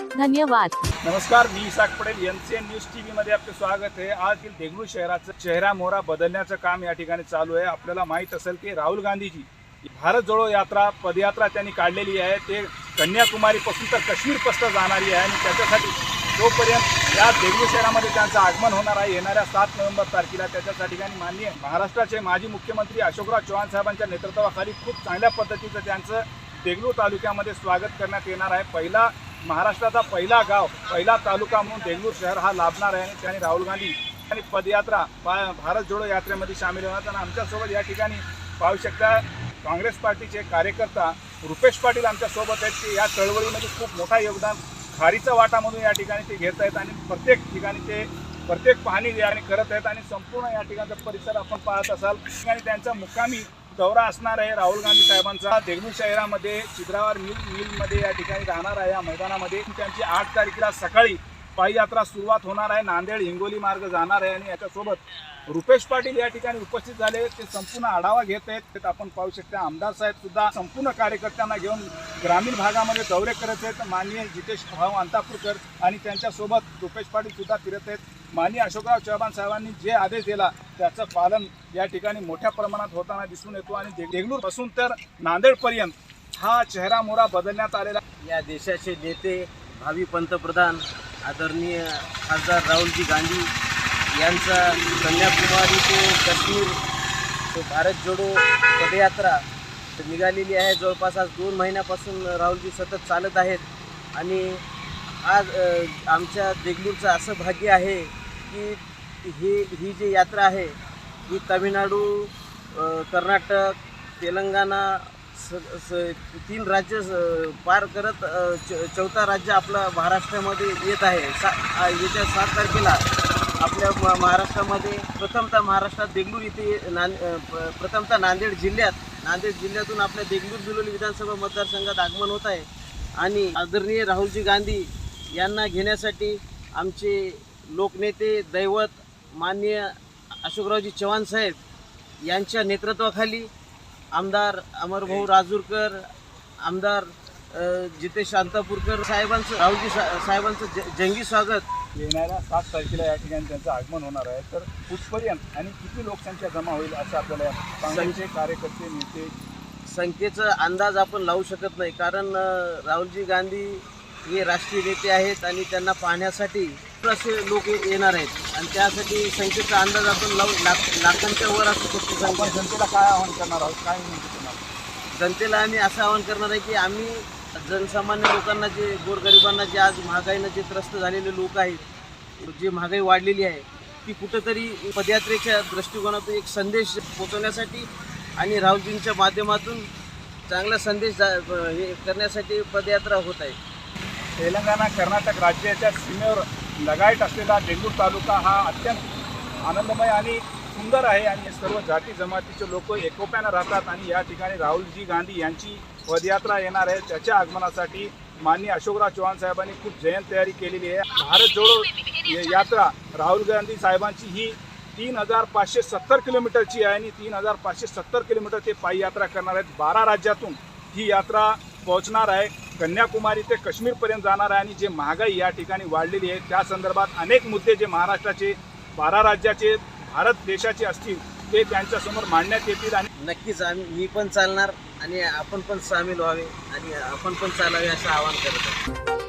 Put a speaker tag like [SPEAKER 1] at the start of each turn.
[SPEAKER 1] धन्यवाद.
[SPEAKER 2] नमस्कार मी Isak Patel N C N news T व्हीमध्ये आपले स्वागत आहे. आज देगलूर शहराचं चेहरा मोहरा बदलण्याचं काम या ठिकाणी चालू आहे. आपल्याला माहीत असेल की राहुल गांधीजी भारत जोडो यात्रा पदयात्रा त्यांनी काढलेली आहे. ते कन्याकुमारीपासून तर काश्मीरपर्यंत जाणारी आहे आणि त्याच्यासाठी जोपर्यंत या देगलूर शहरामध्ये त्यांचं आगमन होणार आहे येणाऱ्या सात नोव्हेंबर तारखेला त्याच्या ठिकाणी माननीय महाराष्ट्राचे माजी मुख्यमंत्री अशोकराव चव्हाण साहेबांच्या नेतृत्वाखाली खूप चांगल्या पद्धतीचं त्यांचं देगलूर तालुक्यामध्ये स्वागत करण्यात येणार आहे. पहिला महाराष्ट्राचा पहिला गाव पहिला तालुका म्हणून देगलूर शहर हा लाभणार आहे आणि त्यांनी राहुल गांधी आणि पदयात्रा भारत जोडो यात्रेमध्ये सामील होणार आणि आमच्यासोबत या ठिकाणी पाहू शकता काँग्रेस पार्टीचे कार्यकर्ता रुपेश पाटील आमच्यासोबत आहेत. की या चळवळीमध्ये खूप मोठा योगदान खारीचा वाटा म्हणून या ठिकाणी ते घेत आहेत आणि प्रत्येक ठिकाणी ते प्रत्येक पाहणी या करत आहेत. आणि संपूर्ण या ठिकाणचा परिसर आपण पाहत असाल. ठिकाणी त्यांचा मुक्कामी दौरा असणार आहे. राहुल गांधी साहेबांचा देगलूर शहरामध्ये चित्रावर मिल मिलमध्ये या ठिकाणी राहणार आहे या मैदानामध्ये. त्यांची आठ तारखेला सकाळी पाययात्रा सुरुवात होणार आहे. नांदेड हिंगोली मार्ग जाणार आहे आणि याच्यासोबत रुपेश पाटील या ठिकाणी उपस्थित झाले. ते संपूर्ण आढावा घेत आहेत. आपण पाहू शकता. आमदार साहेब सुद्धा संपूर्ण कार्यकर्त्यांना घेऊन ग्रामीण भागामध्ये दौरे करत आहेत. माननीय जितेश भाऊ अंतापूरकर आणि त्यांच्यासोबत रुपेश पाटील सुद्धा फिरत आहेत. माननीय अशोकराव चव्हाण साहेबांनी जे आदेश दिला त्याचं पालन या ठिकाणी मोठ्या प्रमाणात होताना दिसून येतो आणि देगलूरपासून तर नांदेडपर्यंत हा चेहरा मोहरा बदलण्यात आलेला
[SPEAKER 3] या देशाचे नेते भावी पंतप्रधान आदरणीय खासदार राहुलजी गांधी यांचा कन्याकुमारी ते काश्मीर तो भारत जोडो पदयात्रा निघालेली आहे. जवळपास आज दोन महिन्यापासून राहुलजी सतत चालत आहेत आणि आज आमच्या देगलूरचं असं भाग्य आहे की ही ही जी यात्रा आहे ही तामिळनाडू कर्नाटक तेलंगणा तीन राज्य स- पार करत च चौथा राज्य आपलं महाराष्ट्रामध्ये येत आहे. सा येत्या सात तारखेला आपल्या म- महाराष्ट्रामध्ये प्रथमतः महाराष्ट्रात देगलूर इथे नांद प्रथमतः नांदेड जिल्ह्यात नांदेड जिल्ह्यातून आपल्या देगलूर बिलोली विधानसभा मतदारसंघात आगमन होत आहे. आणि आदरणीय राहुलजी गांधी यांना घेण्यासाठी आमचे लोकनेते दैवत माननीय अशोकरावजी चव्हाण साहेब यांच्या नेतृत्वाखाली आमदार अमरभाऊ राजूरकर आमदार जितेश शांतापूरकर साहेबांचं राहुलजी सा साहेबांचं ज जंगी स्वागत.
[SPEAKER 2] येणाऱ्या सात तारखेला या ठिकाणी त्यांचं आगमन होणार आहे. तर कुठपर्यंत आणि किती लोकसंख्या जमा होईल असं आपल्याला काँग्रेसचे कार्यकर्ते नेते
[SPEAKER 3] संख्येचा अंदाज आपण लावू शकत नाही. कारण राहुलजी गांधी हे राष्ट्रीय नेते आहेत आणि त्यांना पाहण्यासाठी असे लोक येणार आहेत. आणि त्यासाठी संख्येचा अंदाज आपण लावू लाख लाखांच्या वर असू शकतो
[SPEAKER 2] आपण
[SPEAKER 3] संख्या
[SPEAKER 2] जनतेला काय आवाहन करणार आहोत? काय विनंती करणार
[SPEAKER 3] जनतेला आम्ही असं आवाहन करणार आहे की आम्ही जनसामान्य लोकांना जे गोरगरिबांना जे आज महागाईनं जे त्रस्त झालेले लोक आहेत जी महागाई वाढलेली आहे ती कुठंतरी पदयात्रेच्या दृष्टिकोनातून एक संदेश पोचवण्यासाठी आणि राहुलजींच्या माध्यमातून चांगला संदेश जा- हे करण्यासाठी पदयात्रा होत आहे.
[SPEAKER 2] तेलंगणा कर्नाटक राज्याच्या सीमेवर लगायत असलेला देगलूर तालुका हा अत्यंत आनंदमय आणि सुंदर आहे आणि सर्व जाती जमातीचे लोक एकोप्यानं राहतात आणि या ठिकाणी राहुलजी गांधी यांची पदयात्रा येणार आहे. त्याच्या आगमनासाठी माननीय अशोकराव चव्हाण साहेबांनी खूप जयंत तयारी केलेली आहे. भारत जोडो यात्रा राहुल गांधी साहेबांची ही तीन हजार पाचशे सत्तर किलोमीटरची आहे आणि तीन हजार पाचशे सत्तर किलोमीटर ते पायी यात्रा करणार आहेत. बारा राज्यातून ही यात्रा पोहोचणार आहे. कन्याकुमारी ते काश्मीरपर्यंत जाणार आहे आणि जे महागाई या ठिकाणी वाढलेली आहे त्या संदर्भात अनेक मुद्दे जे महाराष्ट्राचे बारा राज्याचे भारत देशाचे असतील ते त्यांच्यासमोर मांडण्यात येतील आणि
[SPEAKER 3] नक्कीच आम्ही मी पण चालणार आणि आपण पण सामील व्हावे आणि आपण पण चालावे असं आवाहन करत आहे.